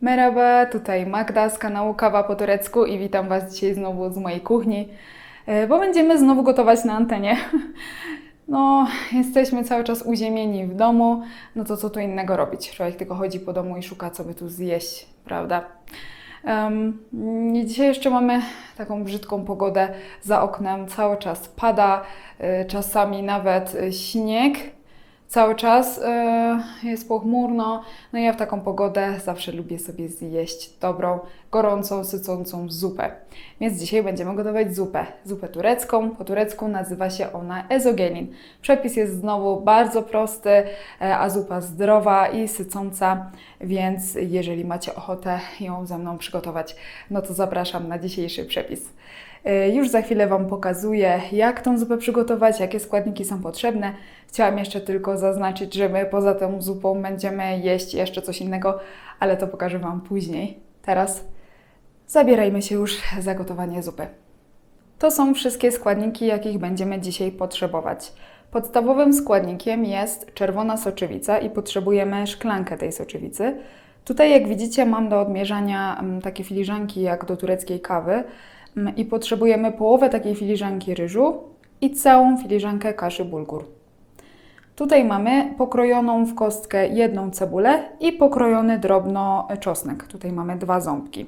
Merhaba, tutaj Magda z kanału Kawa po turecku i witam Was dzisiaj znowu z mojej kuchni, e, bo będziemy znowu gotować na antenie. No, jesteśmy cały czas uziemieni w domu, no to co tu innego robić? Człowiek tylko chodzi po domu i szuka, co by tu zjeść, prawda? Um, dzisiaj jeszcze mamy taką brzydką pogodę za oknem, cały czas pada, e, czasami nawet e, śnieg. Cały czas e, jest pochmurno, no ja w taką pogodę zawsze lubię sobie zjeść dobrą, gorącą, sycącą zupę. Więc dzisiaj będziemy gotować zupę. Zupę turecką. Po turecku nazywa się ona ezogelin. Przepis jest znowu bardzo prosty, e, a zupa zdrowa i sycąca, więc jeżeli macie ochotę ją ze mną przygotować, no to zapraszam na dzisiejszy przepis. E, Już za chwilę Wam pokazuję, jak tą zupę przygotować, jakie składniki są potrzebne. Chciałam jeszcze tylko zaznaczyć, że my poza tą zupą będziemy jeść jeszcze coś innego, ale to pokażę Wam później. Teraz zabierajmy się już za gotowanie zupy. To są wszystkie składniki, jakich będziemy dzisiaj potrzebować. Podstawowym składnikiem jest czerwona soczewica i potrzebujemy szklankę tej soczewicy. Tutaj, jak widzicie, mam do odmierzania mm, takie filiżanki jak do tureckiej kawy i potrzebujemy połowę takiej filiżanki ryżu i całą filiżankę kaszy bulgur. Tutaj mamy pokrojoną w kostkę jedną cebulę i pokrojony drobno czosnek. Tutaj mamy dwa ząbki.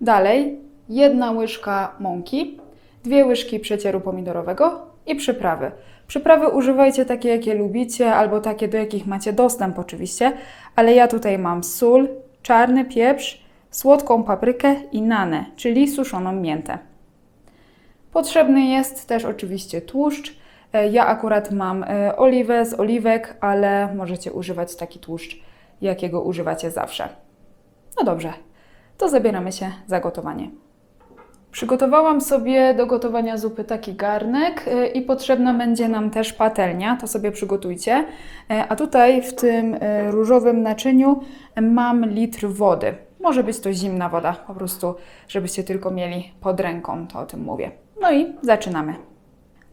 Dalej jedna łyżka mąki, dwie łyżki przecieru pomidorowego i przyprawy. Przyprawy używajcie takie, jakie lubicie, albo takie, do jakich macie dostęp oczywiście, ale ja tutaj mam sól, czarny pieprz, słodką paprykę i nanę, czyli suszoną miętę. Potrzebny jest też oczywiście tłuszcz. E, Ja akurat mam e, oliwę z oliwek, ale możecie używać taki tłuszcz, jakiego używacie zawsze. No dobrze, to zabieramy się za gotowanie. Przygotowałam sobie do gotowania zupy taki garnek y, i potrzebna będzie nam też patelnia, to sobie przygotujcie. E, A tutaj w tym różowym naczyniu mam litr wody. Może być to zimna woda, po prostu żebyście tylko mieli pod ręką, to o tym mówię. No i zaczynamy.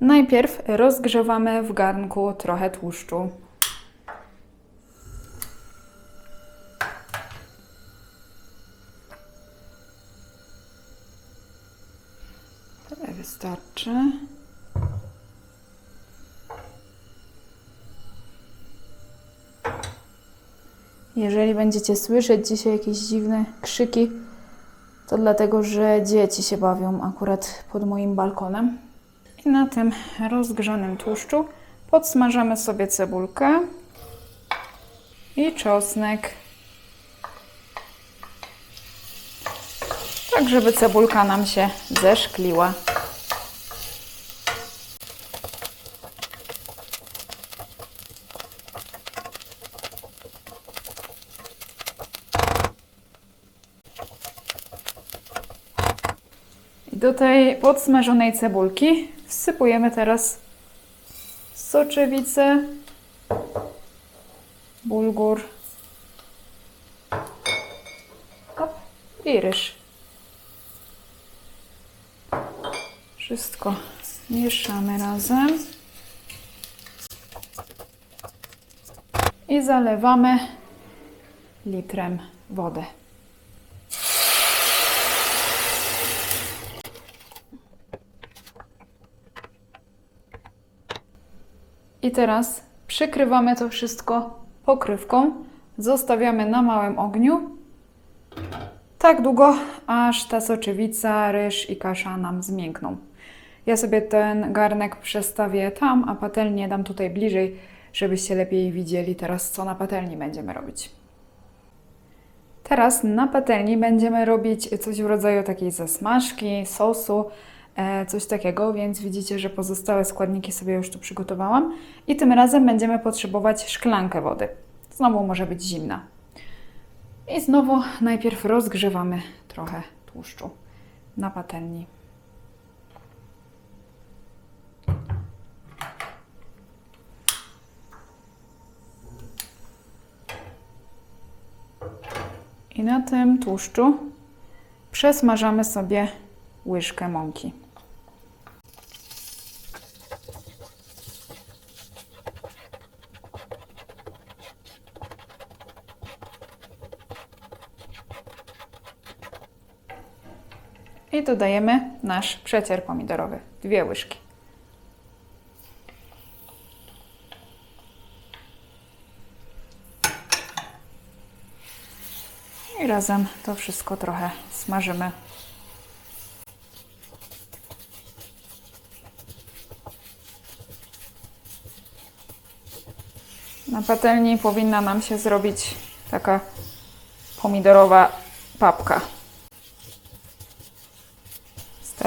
Najpierw rozgrzewamy w garnku trochę tłuszczu. Tyle wystarczy. Jeżeli będziecie słyszeć dzisiaj jakieś dziwne krzyki, to dlatego, że dzieci się bawią akurat pod moim balkonem. I na tym rozgrzanym tłuszczu podsmażamy sobie cebulkę i czosnek. Tak, żeby cebulka nam się zeszkliła. Do tej podsmażonej cebulki wsypujemy teraz soczewicę, bulgur hop, i ryż. Wszystko mieszamy razem i zalewamy litrem wody. I teraz przykrywamy to wszystko pokrywką, zostawiamy na małym ogniu tak długo, aż ta soczewica, ryż i kasza nam zmiękną. Ja sobie ten garnek przestawię tam, a patelnię dam tutaj bliżej, żebyście lepiej widzieli teraz, co na patelni będziemy robić. Teraz na patelni będziemy robić coś w rodzaju takiej zasmażki, sosu, coś takiego, więc widzicie, że pozostałe składniki sobie już tu przygotowałam. I tym razem będziemy potrzebować szklankę wody. Znowu może być zimna. I znowu najpierw rozgrzewamy trochę tłuszczu na patelni. I na tym tłuszczu przesmażamy sobie łyżkę mąki. Dodajemy nasz przecier pomidorowy. Dwie łyżki. I razem to wszystko trochę smażymy. Na patelni powinna nam się zrobić taka pomidorowa papka.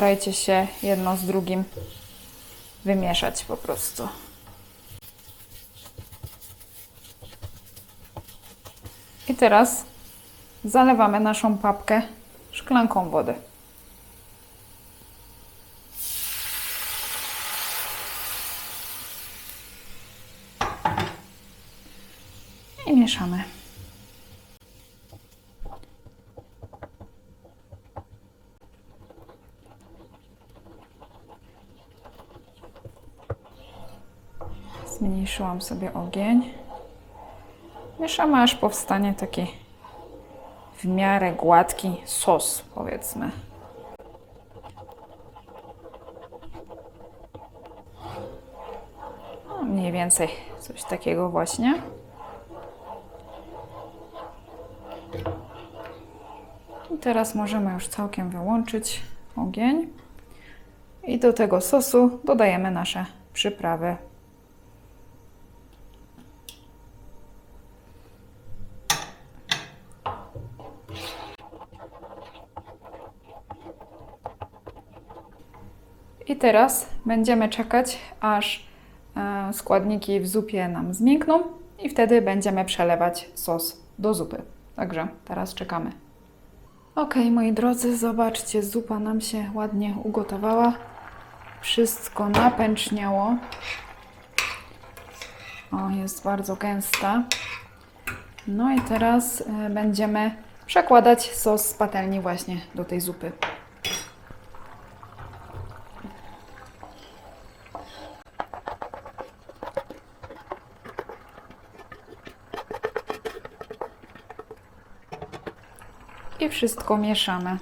Starajcie się jedno z drugim wymieszać po prostu. I teraz zalewamy naszą papkę szklanką wody. I mieszamy. Zmniejszyłam sobie ogień. Mieszamy aż powstanie taki w miarę gładki sos, powiedzmy. No, mniej więcej coś takiego właśnie. I teraz możemy już całkiem wyłączyć ogień. I do tego sosu dodajemy nasze przyprawy. I teraz będziemy czekać, aż e, składniki w zupie nam zmiękną i wtedy będziemy przelewać sos do zupy. Także teraz czekamy. Ok, moi drodzy, zobaczcie, zupa nam się ładnie ugotowała. Wszystko napęczniało. O, jest bardzo gęsta. No i teraz e, będziemy przekładać sos z patelni właśnie do tej zupy. I wszystko mieszamy.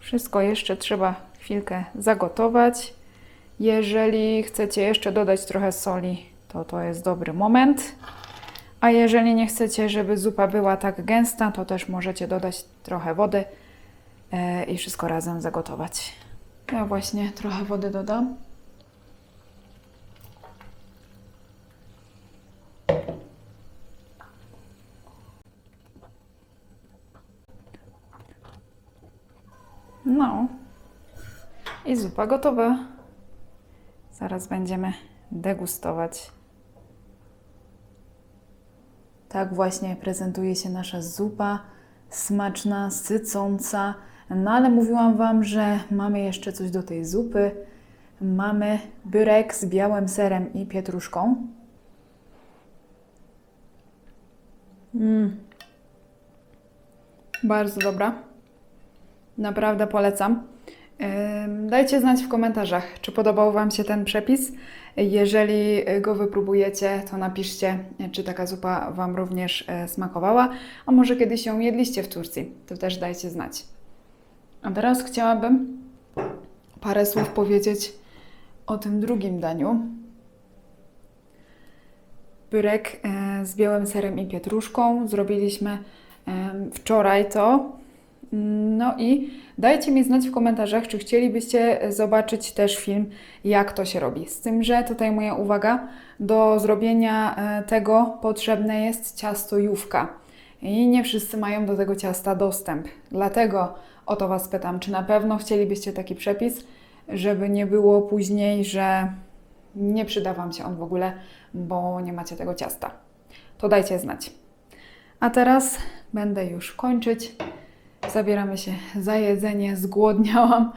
Wszystko jeszcze trzeba chwilkę zagotować. Jeżeli chcecie jeszcze dodać trochę soli, to to jest dobry moment. A jeżeli nie chcecie, żeby zupa była tak gęsta, to też możecie dodać trochę wody e, i wszystko razem zagotować. Ja właśnie trochę wody dodam. No. I zupa gotowa. Zaraz będziemy degustować. Tak właśnie prezentuje się nasza zupa. Smaczna, sycąca. No ale mówiłam Wam, że mamy jeszcze coś do tej zupy. Mamy byrek z białym serem i pietruszką. Mm. Bardzo dobra. Naprawdę polecam. Dajcie znać w komentarzach, czy podobał Wam się ten przepis. Jeżeli go wypróbujecie, to napiszcie, czy taka zupa Wam również e, smakowała, a może kiedyś ją jedliście w Turcji, to też dajcie znać. A teraz chciałabym parę słów powiedzieć o tym drugim daniu. Pyrek e, z białym serem i pietruszką. Zrobiliśmy e, wczoraj to. No i dajcie mi znać w komentarzach, czy chcielibyście zobaczyć też film, jak to się robi. Z tym, że tutaj moja uwaga, do zrobienia e, tego potrzebne jest ciasto jówka. I nie wszyscy mają do tego ciasta dostęp. Dlatego o to Was pytam, czy na pewno chcielibyście taki przepis, żeby nie było później, że nie przyda Wam się on w ogóle, bo nie macie tego ciasta. To dajcie znać. A teraz będę już kończyć. Zabieramy się za jedzenie, zgłodniałam.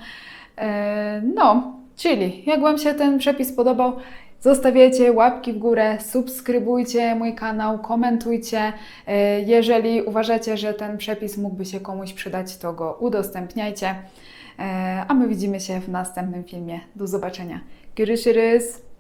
E, no, czyli jak Wam się ten przepis podobał, zostawiajcie łapki w górę, subskrybujcie mój kanał, komentujcie. E, jeżeli uważacie, że ten przepis mógłby się komuś przydać, to go udostępniajcie. E, a my widzimy się w następnym filmie. Do zobaczenia. Görüşürüz.